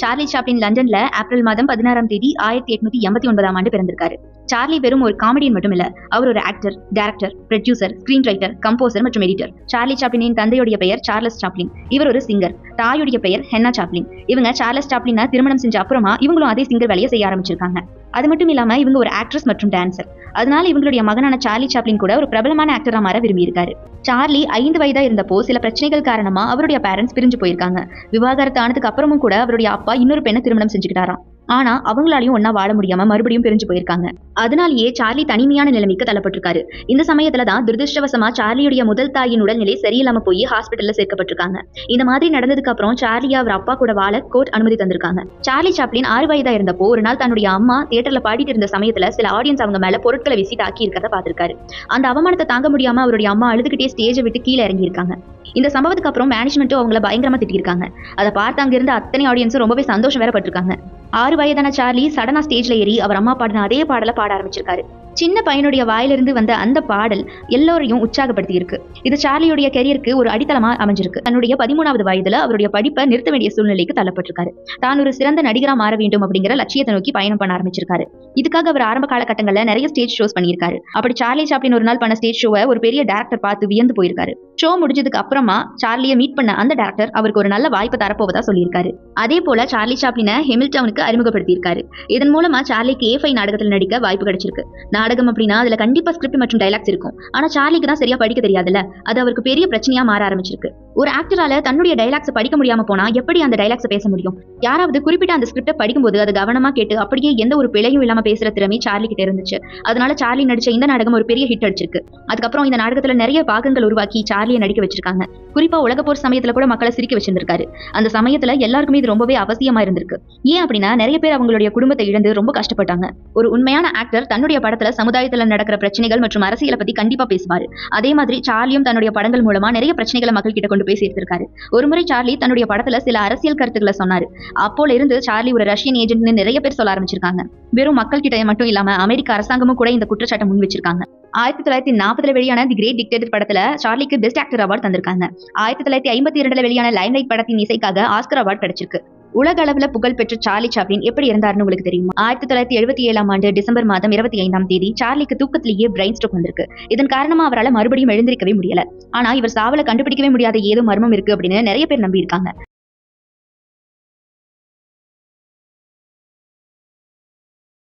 Charlie Chaplin லண்டன்ல April மாதம் பதினாறாம் தேதி ஆயிரத்தி எட்நூத்தி எண்பத்தி ஒன்பதாம் ஆண்டு பிறந்திருக்காரு. சார்லி வெறும் ஒரு காமெடியன் மட்டும் இல்ல அவர் ஒரு actor director producer screen writer composer மற்றும் எடிட்டர் சார்லி சாப்ளினின் தந்தையுடைய பெயர் சார்லஸ் சாப்ளின். இவர் ஒரு சிங்கர் தாயுடைய பெயர் ஹென்னா சாப்ளின். இவங்க சார்லஸ் சாப்ளினா திருமணம் செஞ்ச அப்புறமா இவங்களும் அதே சிங்கர் வேலையை செய்ய ஆரம்பிச்சிருக்காங்க. அது மட்டும் இல்லாம இவங்க ஒரு ஆக்ட்ரஸ் மற்றும் டான்சர் அதனால இவங்களுடைய மகனான சார்லி சாப்ளின் கூட ஒரு பிரபலமான ஆக்டரா மாற விரும்பியிருக்காரு. சார்லி ஐந்து வயதா இருந்தப்போ சில பிரச்சனைகள் காரணமா அவருடைய பேரண்ட்ஸ் பிரிஞ்சு போயிருக்காங்க. விவாகரத்து ஆனதுக்கு அப்புறமும் கூட அவருடைய அப்பா இன்னொரு பெண்ணை திருமணம் செஞ்சுக்கிட்டாராம். ஆனா அவங்களாலையும் ஒன்னா வாழ முடியாம மறுபடியும் பிரிஞ்சு போயிருக்காங்க. அதனாலேயே சார்லி தனிமையான நிலைமைக்கு தள்ளப்பட்டிருக்காரு. இந்த சமயத்துல தான் துரதிருஷ்டவசமா சார்லியுடைய முதல் தாயின் உடல்நிலை சரியில்லாம போய் ஹாஸ்பிட்டல்ல சேர்க்கப்பட்டிருக்காங்க. இந்த மாதிரி நடந்ததுக்கு அப்புறம் சார்லியா அவர் அப்பா கூட வாழ கோர்ட் அனுமதி தந்திருக்காங்க. சார்லி சாப்ளின் ஆறு வயதா இருந்தப்போ ஒரு நாள் தன்னுடைய அம்மா தியேட்டர்ல பாடிட்டு இருந்த சமயத்துல சில ஆடியன்ஸ் அவங்க மேல பொருட்களை வீசி தாக்கி இருக்கிறத பார்த்திருக்காரு. அந்த அவமானத்தை தாங்க முடியாம அவருடைய அம்மா அழுதுகிட்டே ஸ்டேஜை விட்டு கீழே இறங்கியிருக்காங்க. இந்த சம்பவத்துக்கு அப்புறம் மேனேஜ்மெண்ட்டும் அவங்கள பயங்கரமா திட்டிருக்காங்க அதை பார்த்து அங்கிருந்து அத்தனை ஆடியன்ஸும் ரொம்பவே சந்தோஷம் வேற பட்டிருக்காங்க. ஆறு வயதான சார்லி சடனா ஸ்டேஜ்ல ஏறி அவர் அம்மா பாடின அதே பாடலை பாட ஆரம்பிச்சிருக்காரு. சின்ன பையனுடைய வாயிலிருந்து வந்த அந்த பாடல் எல்லோரையும் உற்சாகப்படுத்தி இருக்கு இது சார்லியுடைய கெரியருக்கு ஒரு அடித்தளமா அமைஞ்சிருக்கு. தன்னுடைய பதிமூணாவது வயதுல அவருடைய படிப்பை நிறுத்த வேண்டிய சூழ்நிலைக்கு தள்ளப்பட்டிருக்காரு. தான் ஒரு சிறந்த நடிகரா மாற வேண்டும் அப்படிங்கிற லட்சியத்தை நோக்கி பயணம் பண்ண ஆரம்பிச்சிருக்காரு. இதுக்காக அவர் ஆரம்ப காலகட்டங்களில் நிறைய ஸ்டேஜ் ஷோஸ் பண்ணியிருக்காரு. அப்படி சார்லி சாப்ளின் ஒரு நாள் பண்ண ஸ்டேஜ் ஷோவை ஒரு பெரிய டேரக்டர் பார்த்து வியந்து போயிருக்காரு. ஷோ முடிஞ்சதுக்கு அப்புறமா சார்லியை மீட் பண்ண அந்த டேரக்டர் அவருக்கு ஒரு நல்ல வாய்ப்பு தரப்போவதா சொல்லியிருக்காரு. அதே போல சார்லி சாப்ளினை ஹெமில்டவுனுக்கு அறிமுகப்படுத்தியிருக்காரு. இதன் மூலமா சார்லிக்கு ஏ ஃபை நாடகத்தில் நடிக்க வாய்ப்பு கிடைச்சிருக்கு. நாடகம் அப்படின்னா அதுல கண்டிப்பா ஸ்கிரிப்ட் மற்றும் டைலாக்ஸ் இருக்கும். ஆனா சார்லிக்கு தான் சரியா படிக்க தெரியாதுல்ல. அது அவருக்கு பெரிய பிரச்சனையா மாற ஆரம்பிச்சிருக்கு. ஒரு ஆக்டரால தன்னுடைய டைலாக்ஸ் படிக்க முடியாம போனா எப்படி அந்த டைலாக்ஸ் பேச முடியும்? யாராவது குறிப்பிட்ட அந்த ஸ்கிரிப்டை படிக்கும்போது அதை கவனமா கேட்டு அப்படியே எந்த ஒரு பிழையும் இல்லாம பேசுற திறமை சார்லி கிட்ட இருந்துச்சு. அதனால சார்லி நடிச்ச இந்த நாடகம் ஒரு பெரிய ஹிட் அடிச்சிருக்கு. அதுக்கப்புறம் இந்த நாடகத்துல நிறைய பாகங்கள் உருவாக்கி சார்லியை நடிக்க வச்சிருக்காங்க. குறிப்பா உலக போர் சமயத்துல கூட மக்களை சிரிக்க வச்சிருந்திருக்காரு. அந்த சமயத்துல எல்லாருக்குமே இது ரொம்பவே அவசியமா இருந்திருக்கு. ஏன் அப்படின்னா நிறைய பேர் அவங்களுடைய குடும்பத்தை இழந்து ரொம்ப கஷ்டப்பட்டாங்க. ஒரு உண்மையான ஆக்டர் தன்னுடைய படத்துல சமுதாயத்துல நடக்கிற பிரச்சனைகள் மற்றும் அரசியலை பத்தி கண்டிப்பா பேசுவாரு. அதே மாதிரி சார்லியும் தன்னுடைய படங்கள் மூலமா நிறைய பிரச்சனைகளை மக்கள் கிட்ட கொண்டு போய் சேர்த்திருக்காரு. ஒருமுறை சார்லி தன்னுடைய படத்துல சில அரசியல் கருத்துக்களை சொன்னாரு. அப்போல இருந்து சார்லி ஒரு ரஷ்யன் ஏஜென்ட்னு நிறைய பேர் சொல்ல ஆரம்பிச்சிருக்காங்க. வெறும் மக்கள் கிட்ட மட்டும் இல்லாம அமெரிக்க அரசாங்கமும் கூட இந்த குற்றச்சாட்டை முன் வச்சிருக்காங்க. ஆயிரத்தி தொள்ளாயிரத்தி நாற்பதுல வெளியான தி கிரேட் டிக்டேட்டர் படத்துல சார்லிக்கு பெஸ்ட் ஆக்டர் அவார்டு தந்திருக்காங்க. ஆயிரத்தி தொள்ளாயிரத்தி ஐம்பத்தி இரண்டுல வெளியான லைம்லைட் படத்தின் இசைக்காக ஆஸ்கர் அவார்டு கிடைச்சிருக்கு. உலக அளவுல புகழ்பெற்ற சார்லி சாப்ளின் எப்படி இருந்தார்னு உங்களுக்கு தெரியுமா? ஆயிரத்தி தொள்ளாயிரத்தி எழுபத்தி ஏழாம் ஆண்டு டிசம்பர் மாதம் இருபத்தி ஐந்தாம் தேதி சார்லிக்கு தூக்கத்திலேயே பிரெயின் ஸ்ட்ரோக் வந்திருக்கு. இதன் காரணமா அவரால் மறுபடியும் எழுந்திருக்கவே முடியல. ஆனா இவர் சாவல கண்டுபிடிக்கவே முடியாத ஏதோ மர்மம் இருக்கு அப்படின்னு நிறைய பேர் நம்பியிருக்காங்க.